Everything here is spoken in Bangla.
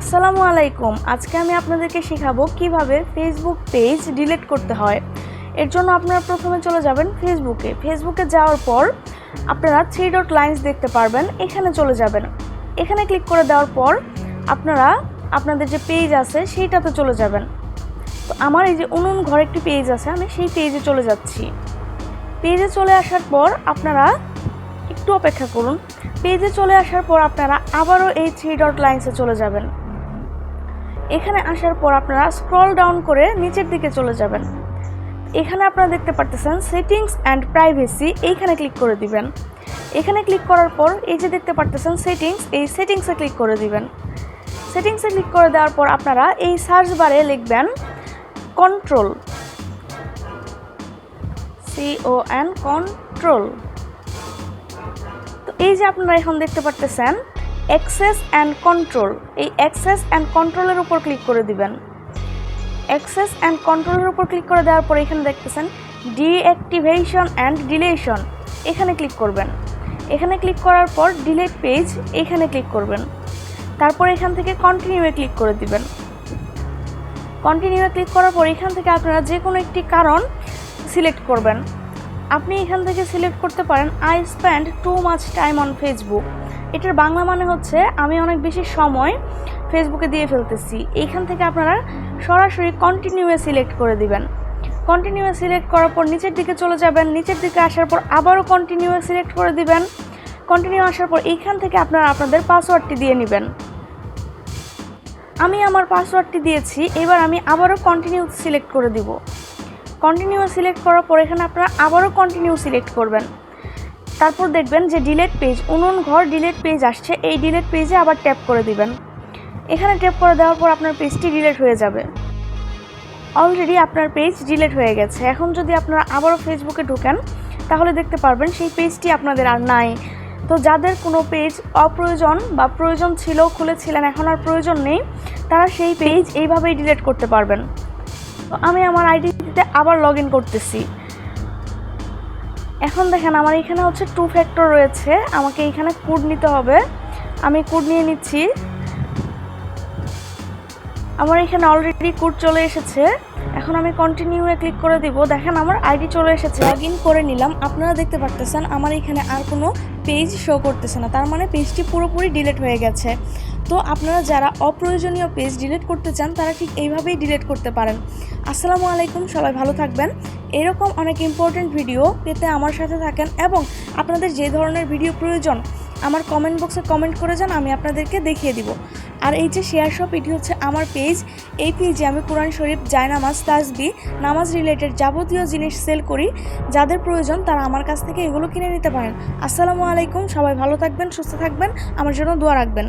আসসালামু আলাইকুম। আজকে আমি আপনাদেরকে শেখাবো কীভাবে ফেসবুক পেজ ডিলিট করতে হয়। এর জন্য আপনারা প্রথমে চলে যাবেন ফেসবুকে ফেসবুকে যাওয়ার পর আপনারা থ্রি ডট লাইন্স দেখতে পারবেন। এখানে চলে যাবেন। এখানে ক্লিক করে দেওয়ার পর আপনারা আপনাদের যে পেজ আছে সেইটাতে চলে যাবেন। তো আমার এই যে উনুন ঘর একটি পেজ আছে, আমি সেই পেজে চলে যাচ্ছি। পেজে চলে আসার পর আপনারা একটু অপেক্ষা করুন। পেজে চলে আসার পর আপনারা আবারও এই থ্রি ডট লাইন্সে চলে যাবেন। এখানে আসার পর আপনারা স্ক্রল ডাউন করে নিচের দিকে চলে যাবেন। এখানে আপনারা দেখতে পারতেছেন সেটিংস অ্যান্ড প্রাইভেসি এইখানে ক্লিক করে দিবেন। এখানে ক্লিক করার পর এই যে দেখতে পারতেছেন সেটিংস এই সেটিংসে ক্লিক করে দিবেন। সেটিংসে ক্লিক করে দেওয়ার পর আপনারা এই সার্চ বারে লিখবেন কন্ট্রোল সিও অ্যান কন্ট্রোল তো এই যে আপনারা এখন দেখতে পারতেছেন অ্যাক্সেস অ্যান্ড কন্ট্রোল এই অ্যাক্সেস অ্যান্ড কন্ট্রোলের উপর ক্লিক করে দিবেন। অ্যাক্সেস অ্যান্ড কন্ট্রোলের উপর ক্লিক করে দেওয়ার পর এখানে দেখতেছেন ডিঅ্যাক্টিভেশন অ্যান্ড ডিলেশন এখানে ক্লিক করবেন। এখানে ক্লিক করার পর ডিলেট পেজ এখানে ক্লিক করবেন। তারপর এখান থেকে কন্টিনিউয়ে ক্লিক করে দিবেন। কন্টিনিউয়ে ক্লিক করার পর এখান থেকে আপনারা যে কোনো একটি কারণ সিলেক্ট করবেন। আপনি এখান থেকে সিলেক্ট করতে পারেন I spend too much time on Facebook এটার বাংলা মানে হচ্ছে, আমি অনেক বেশি সময় ফেসবুকে দিয়ে ফেলতেছি। এইখান থেকে আপনারা সরাসরি কন্টিনিউয়ে সিলেক্ট করে দিবেন। কন্টিনিউয়ে সিলেক্ট করার পর নিচের দিকে চলে যাবেন, নিচের দিকে আসার পর আবারও কন্টিনিউয়ে সিলেক্ট করে দিবেন। কন্টিনিউ আসার পর এইখান থেকে আপনারা আপনাদের পাসওয়ার্ডটি দিয়ে নেবেন। আমি আমার পাসওয়ার্ডটি দিয়েছি, এবার আমি আবারও কন্টিনিউ সিলেক্ট করে দিব। কন্টিনিউ সিলেক্ট করার পর এখানে আপনারা আবারও কন্টিনিউ সিলেক্ট করবেন। তারপর দেখবেন যে ডিলেট পেজ উনুন ঘর ডিলেট পেজ আসছে, এই ডিলেট পেজে আবার ট্যাপ করে দিবেন। এখানে ট্যাপ করে দেওয়ার পর আপনার পেজটি ডিলেট হয়ে যাবে। অলরেডি আপনার পেজ ডিলেট হয়ে গেছে। এখন যদি আপনারা আবারও ফেসবুকে ঢোকেন, তাহলে দেখতে পারবেন সেই পেজটি আপনাদের আর নাই। তো যাদের কোনো পেজ অপ্রয়োজন বা প্রয়োজন ছিল, খুলেছিলেন, এখন আর প্রয়োজন নেই, তারা সেই পেজ এইভাবেই ডিলেট করতে পারবেন। তো আমি আমার আইডিতে আবার লগ ইন করতেছি। এখন দেখেন আমার এখানে হচ্ছে টু ফ্যাক্টর রয়েছে, আমাকে এখানে কোড নিতে হবে। আমি কোড নিয়ে নিচ্ছি। আমার এখানে অলরেডি কোড চলে এসেছে। এখন আমি কন্টিনিউয়ে ক্লিক করে দিব। দেখেন আমার আইডি চলে এসেছে লগ ইন করে নিলাম। আপনারা দেখতে পারতেছেন, আমার এখানে আর কোনো পেজ শো করতেছে না। তার মানে পেজটি পুরোপুরি ডিলিট হয়ে গেছে। তো আপনারা যারা অপ্রয়োজনীয় পেজ ডিলিট করতে চান, তারা ঠিক এইভাবেই ডিলিট করতে পারেন। আসসালামু আলাইকুম, সবাই ভালো থাকবেন। এরকম অনেক ইম্পর্টেন্ট ভিডিও পেতে আমার সাথে থাকেন এবং আপনাদের যে ধরনের ভিডিও প্রয়োজন, আমার কমেন্ট বক্সে কমেন্ট করে যান, আমি আপনাদেরকে দেখিয়ে দিব। আর এই যে শেয়ার শপ এটি হচ্ছে আমার পেজ এই পেজে আমি কোরআন শরীফ, জায়নামাজ, তাসবি, নামাজ রিলেটেড যাবতীয় জিনিস সেল করি। যাদের প্রয়োজন, তারা আমার কাছ থেকে এগুলো কিনে নিতে পারেন। আসসালামু আলাইকুম, সবাই ভালো থাকবেন, সুস্থ থাকবেন। আমার জন্য দোয়া রাখবেন।